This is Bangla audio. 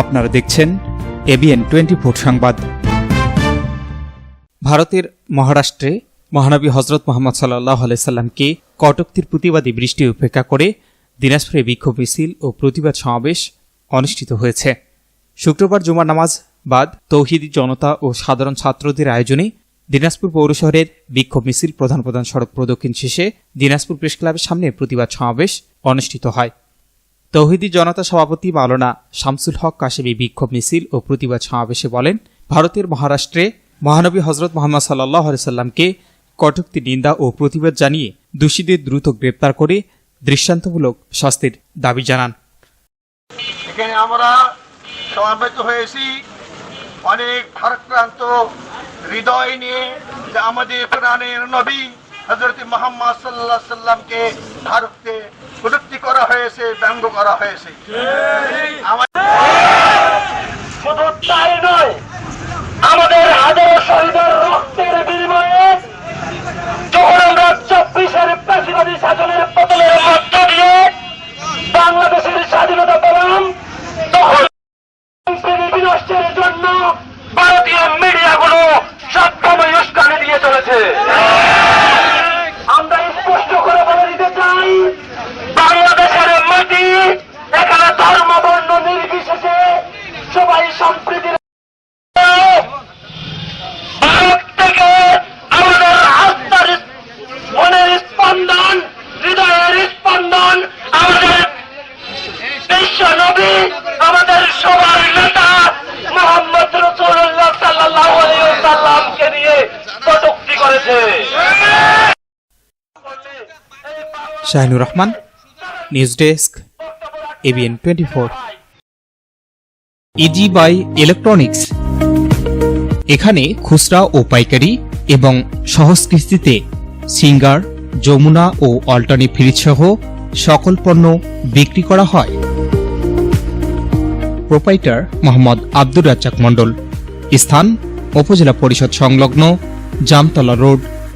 আপনারা দেখছেন এবিএন টোয়েন্টি ফোর সংবাদ। ভারতের মহারাষ্ট্রে মহানবী হজরত মোহাম্মদ সাল্লাহ আলাইসাল্লামকে কটক্তির প্রতিবাদী বৃষ্টি উপেক্ষা করে দিনাজপুরে বিক্ষোভ মিছিল ও প্রতিবাদ সমাবেশ অনুষ্ঠিত হয়েছে। শুক্রবার জুমার নামাজ বাদ তৌহিদি জনতা ও সাধারণ ছাত্রদের আয়োজনে দিনাজপুর পৌর শহরের বিক্ষোভ মিছিল প্রধান প্রধান সড়ক প্রদক্ষিণ শেষে দিনাজপুর প্রেস ক্লাবের সামনে প্রতিবাদ সমাবেশ অনুষ্ঠিত হয়। তৌহিদি জনতা সভাপতি মাওলানা শামসুল হক কাশেমি বিক্ষোভ মিছিল ও প্রতিবাদ সমাবেশে বলেন, ভারতের মহারাষ্ট্রে মহানবী হজরত মোহাম্মদ সাল্লাহ সাল্লামকে কটুক্তি, নিন্দা ও প্রতিবাদ জানিয়ে দোষীদের দ্রুত গ্রেপ্তার করে দৃষ্টান্তমূলক শাস্তির দাবি জানান। এখানে আমরা সমাবেত হয়েছি। অনেক ভারাক্রান্ত হৃদয় নিয়ে যে আমাদের প্রাণের নবী হজরত মোহাম্মদ সাল্লাহ সাল্লামকে ভারতে কটূক্তি করা হয়েছে, ব্যঙ্গ করা হয়েছে। আমাদের রক্তের বিনিময়ে যখন আমরা চব্বিশের প্রেসিডেন্ট শাসনের পতনের মধ্য দিয়ে বাংলাদেশের স্বাধীনতা দিয়ে Shahinur Rahman news desk ABN twenty four easy buy electronics এখানে খুচরা ও পাইকারি এবং সহজ কিস্তিতে সিঙ্গার, যমুনা ও অল্টারনি ফ্রিজ সহ সকল পণ্য বিক্রি করা হয়। প্রোপাইটার মোহাম্মদ আব্দুর রাজ্জাক মণ্ডল। স্থান, উপজেলা পরিষদ সংলগ্ন জামতলা রোড